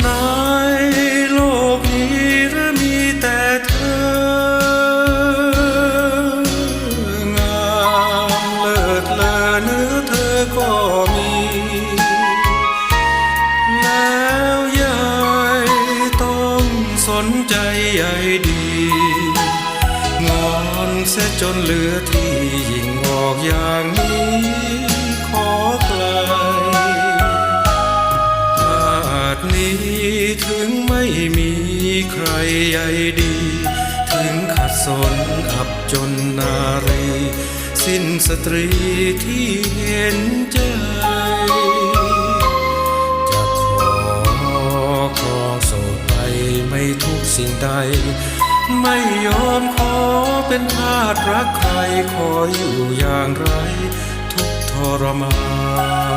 ในโลกนี้หรือมีแต่เธองามเลิศเลอเนื้อเธอก็มี แล้วยายต้องสนใจใยดีงอนเสียจนเหลือที่ยิ่งบอกอย่างนี้ ถึงไม่มีใครใยดี ถึงขัดสนอับจนนารี สิ้นสตรีที่เห็นใจ จะขอครองโสดไปไม่ทุกสิ่งใด ไม่ยอมขอเป็นทาสรักใครขออยู่อย่างไร ทุกทรมาน